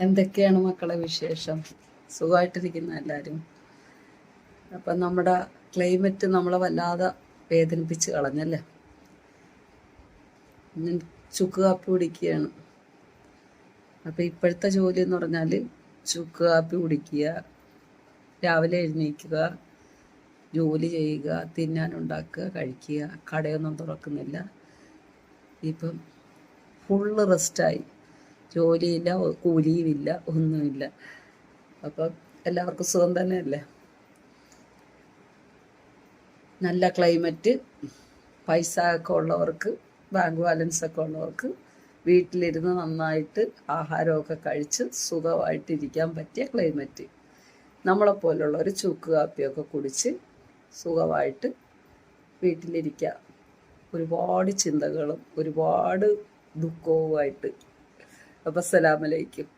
എന്തൊക്കെയാണ് മക്കളെ വിശേഷം? സുഖമായിട്ടിരിക്കുന്ന എല്ലാവരും അപ്പം നമ്മുടെ ക്ലൈമറ്റ് നമ്മളെ വല്ലാതെ വേദനിപ്പിച്ച് കളഞ്ഞല്ലേ? ചുക്ക് കാപ്പി കുടിക്കുകയാണ്. അപ്പം ഇപ്പോഴത്തെ ജോലി എന്ന് പറഞ്ഞാൽ ചുക്ക് കാപ്പി കുടിക്കുക രാവിലെ എഴുന്നേൽക്കുക ജോലി ചെയ്യുക തിന്നാനുണ്ടാക്കുക കഴിക്കുക കടയൊന്നും തുറക്കുന്നില്ല. ഇപ്പം ഫുള്ള് റെസ്റ്റായി ജോലിയില്ല കൂലിയുമില്ല ഒന്നുമില്ല. അപ്പം എല്ലാവർക്കും സുഖം തന്നെയല്ലേ? നല്ല ക്ലൈമറ്റ് പൈസ ഒക്കെ ഉള്ളവർക്ക് ബാങ്ക് ബാലൻസ് ഒക്കെ ഉള്ളവർക്ക് വീട്ടിലിരുന്ന് നന്നായിട്ട് ആഹാരമൊക്കെ കഴിച്ച് സുഖമായിട്ടിരിക്കാൻ പറ്റിയ ക്ലൈമറ്റ്. ഒരു ചുക്ക് കാപ്പിയൊക്കെ കുടിച്ച് സുഖമായിട്ട് വീട്ടിലിരിക്കുക. ഒരുപാട് ചിന്തകളും ഒരുപാട് ദുഃഖവുമായിട്ട് അപ്പം അസ്സലാമലൈക്കും.